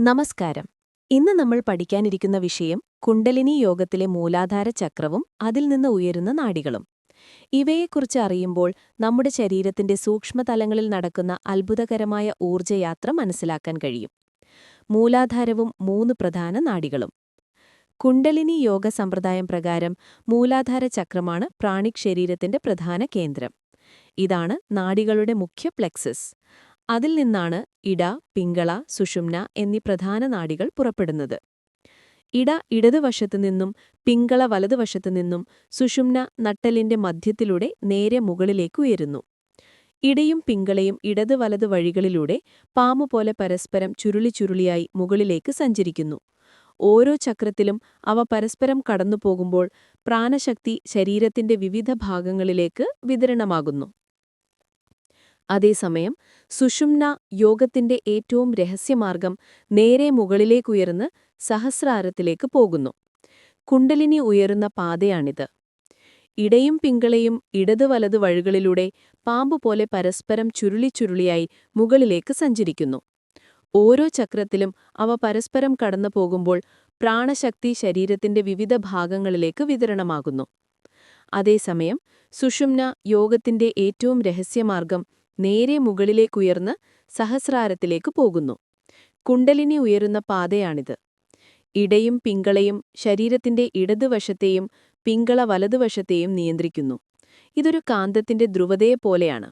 നമസ്കാരം. ഇന്ന് നമ്മൾ പഠിക്കാനിരിക്കുന്ന വിഷയം കുണ്ടലിനി യോഗത്തിലെ മൂലാധാര ചക്രവും അതിൽ നിന്ന് ഉയരുന്ന നാടികളും. ഇവയെക്കുറിച്ച് അറിയുമ്പോൾ നമ്മുടെ ശരീരത്തിന്റെ സൂക്ഷ്മതലങ്ങളിൽ നടക്കുന്ന അത്ഭുതകരമായ ഊർജയാത്ര മനസ്സിലാക്കാൻ കഴിയും. മൂലാധാരവും മൂന്ന് പ്രധാന നാടികളും. കുണ്ടലിനി യോഗ സമ്പ്രദായം പ്രകാരം മൂലാധാര ചക്രമാണ് പ്രാണിക് ശരീരത്തിന്റെ പ്രധാന കേന്ദ്രം. ഇതാണ് നാടികളുടെ മുഖ്യ പ്ലെക്സസ്. അതിൽ നിന്നാണ് ഇട പിങ്കള സുഷുമ്ന എന്നീ പ്രധാന നാടികൾ പുറപ്പെടുന്നത്. ഇട ഇടതുവശത്തു നിന്നും പിങ്കള വലതുവശത്തു നിന്നും സുഷുമ്ന നട്ടലിന്റെ മധ്യത്തിലൂടെ നേരെ മുകളിലേക്ക് ഉയരുന്നു. ഇടയും പിങ്കളയും ഇടത് വലത് വഴികളിലൂടെ പാമ്പുപോലെ പരസ്പരം ചുരുളി ചുരുളിയായി മുകളിലേക്ക് സഞ്ചരിക്കുന്നു. ഓരോ ചക്രത്തിലും അവ പരസ്പരം കടന്നുപോകുമ്പോൾ പ്രാണശക്തി ശരീരത്തിന്റെ വിവിധ ഭാഗങ്ങളിലേക്ക് വിതരണമാകുന്നു. അതേസമയം സുഷുമ്ന യോഗത്തിന്റെ ഏറ്റവും രഹസ്യമാർഗം നേരെ മുകളിലേക്കുയർന്ന് സഹസ്രാരത്തിലേക്ക് പോകുന്നു. കുണ്ടലിനി ഉയരുന്ന പാതയാണിത്. ഇടയും പിങ്കളയും ഇടതു വലതു വഴികളിലൂടെ പാമ്പുപോലെ പരസ്പരം ചുരുളിച്ചുരുളിയായി മുകളിലേക്ക് സഞ്ചരിക്കുന്നു. ഓരോ ചക്രത്തിലും അവ പരസ്പരം കടന്നു പോകുമ്പോൾ പ്രാണശക്തി ശരീരത്തിന്റെ വിവിധ ഭാഗങ്ങളിലേക്ക് വിതരണമാകുന്നു. അതേസമയം സുഷുമ്ന യോഗത്തിന്റെ ഏറ്റവും രഹസ്യമാർഗം നേരെ മുകളിലേക്കുയർന്ന് സഹസ്രാരത്തിലേക്ക് പോകുന്നു. കുണ്ടലിനി ഉയരുന്ന പാതയാണിത്. ഇടയും പിങ്കളയും ശരീരത്തിന്റെ ഇടതുവശത്തെയും പിങ്കള വലതുവശത്തെയും നിയന്ത്രിക്കുന്നു. ഇതൊരു കാന്തത്തിന്റെ ധ്രുവതയെപ്പോലെയാണ്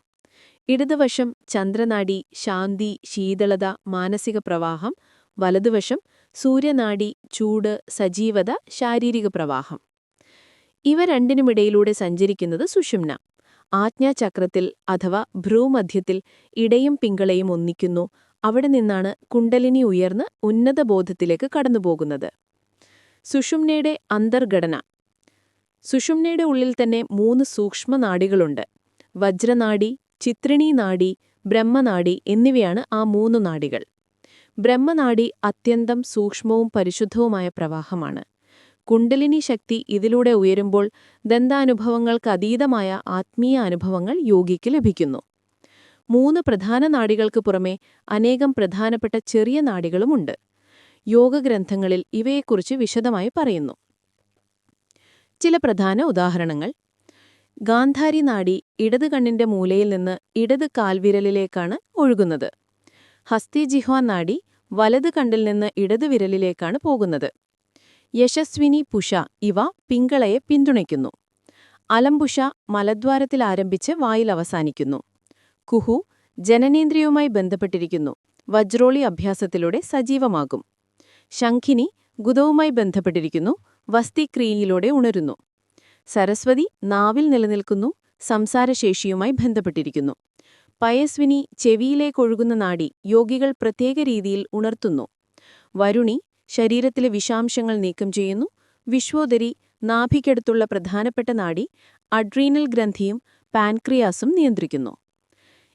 ഇടതുവശം ചന്ദ്രനാടി ശാന്തി ശീതളത മാനസിക പ്രവാഹം വലതുവശം സൂര്യനാടി ചൂട് സജീവത ശാരീരിക പ്രവാഹം. ഇവ രണ്ടിനുമിടയിലൂടെ സഞ്ചരിക്കുന്നത് സുഷുമ്ന. ആജ്ഞാചക്രത്തിൽ അഥവാ ഭ്രൂമധ്യത്തിൽ ഇടയും പിങ്കളയും ഒന്നിക്കുന്നു. അവിടെ നിന്നാണ് കുണ്ടലിനി ഉയർന്ന് ഉന്നതബോധത്തിലേക്ക് കടന്നുപോകുന്നത്. സുഷുമ്നയുടെ അന്തർഘടന. സുഷുമ്നയുടെ ഉള്ളിൽ തന്നെ മൂന്ന് സൂക്ഷ്മനാഡികളുണ്ട് വജ്രനാഡി ചിത്രിണീ നാഡി ബ്രഹ്മനാഡി എന്നിവയാണ് ആ മൂന്നു നാഡികൾ ബ്രഹ്മനാഡി അത്യന്തം സൂക്ഷ്മവും പരിശുദ്ധവുമായ പ്രവാഹമാണ്. കുണ്ടലിനി ശക്തി ഇതിലൂടെ ഉയരുമ്പോൾ ദന്താനുഭവങ്ങൾക്ക് അതീതമായ ആത്മീയ അനുഭവങ്ങൾ യോഗിക്ക് ലഭിക്കുന്നു. മൂന്ന് പ്രധാന നാടികൾക്ക് പുറമെ അനേകം പ്രധാനപ്പെട്ട ചെറിയ നാഡികളുമുണ്ട് യോഗഗ്രന്ഥങ്ങളിൽ ഇവയെക്കുറിച്ച് വിശദമായി പറയുന്നു. ചില പ്രധാന ഉദാഹരണങ്ങൾ. ഗാന്ധാരി നാഡി ഇടത് കണ്ണിന്റെ മൂലയിൽ നിന്ന് ഇടത് കാൽവിരലിലേക്കാണ് ഒഴുകുന്നത്. ഹസ്തിജിഹ്വാൻ നാഡി വലത് കണ്ടിൽ നിന്ന് ഇടത് വിരലിലേക്കാണ് പോകുന്നത്. യശസ്വിനി പുഷ ഇവ പിങ്കളയെ പിന്തുണയ്ക്കുന്നു. അലംപുഷ മലദ്വാരത്തിൽ ആരംഭിച്ച് വായിൽ അവസാനിക്കുന്നു. കുഹു ജനനേന്ദ്രിയവുമായി ബന്ധപ്പെട്ടിരിക്കുന്നു. വജ്രോളി അഭ്യാസത്തിലൂടെ സജീവമാകും. ശംഖിനി ഗുദവുമായി ബന്ധപ്പെട്ടിരിക്കുന്നു. വസ്തിക്രിയയിലൂടെ ഉണരുന്നു. സരസ്വതി നാവിൽ നിലനിൽക്കുന്നു. സംസാരശേഷിയുമായി ബന്ധപ്പെട്ടിരിക്കുന്നു. പയസ്വിനി ചെവിയിലേക്കൊഴുകുന്ന നാടി യോഗികൾ പ്രത്യേക രീതിയിൽ ഉണർത്തുന്നു. വരുണി ശരീരത്തിലെ വിഷാംശങ്ങൾ നീക്കം ചെയ്യുന്നു. വിശ്വോദരി നാഭിക്കടുത്തുള്ള പ്രധാനപ്പെട്ട നാഡി അഡ്രീനൽ ഗ്രന്ഥിയും പാൻക്രിയാസും നിയന്ത്രിക്കുന്നു.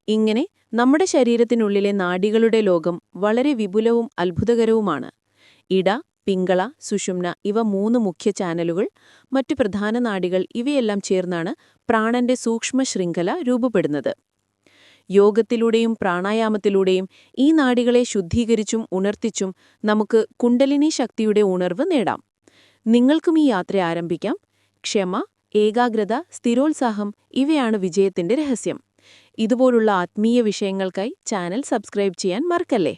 ഇങ്ങനെ നമ്മുടെ ശരീരത്തിനുള്ളിലെ നാഡികളുടെ ലോകം വളരെ വിപുലവും അത്ഭുതകരവുമാണ്. ഇട പിങ്കള സുഷുമ്ന ഇവ മൂന്ന് മുഖ്യ ചാനലുകൾ മറ്റു പ്രധാന നാഡികൾ ഇവയെല്ലാം ചേർന്നാണ് പ്രാണന്റെ സൂക്ഷ്മ ശൃംഖല രൂപപ്പെടുന്നത്. യോഗത്തിലൂടെയും പ്രാണായാമത്തിലൂടെയും ഈ നാടികളെ ശുദ്ധീകരിച്ചും ഉണർത്തിച്ചും നമുക്ക് കുണ്ടലിനി ശക്തിയുടെ ഉണർവ് നേടാം. നിങ്ങൾക്കും ഈ യാത്ര ആരംഭിക്കാം. ക്ഷമ ഏകാഗ്രത സ്ഥിരോത്സാഹം ഇവയാണ് വിജയത്തിന്റെ രഹസ്യം. ഇതുപോലുള്ള ആത്മീയ വിഷയങ്ങൾക്കായി ചാനൽ സബ്സ്ക്രൈബ് ചെയ്യാൻ മറക്കല്ലേ?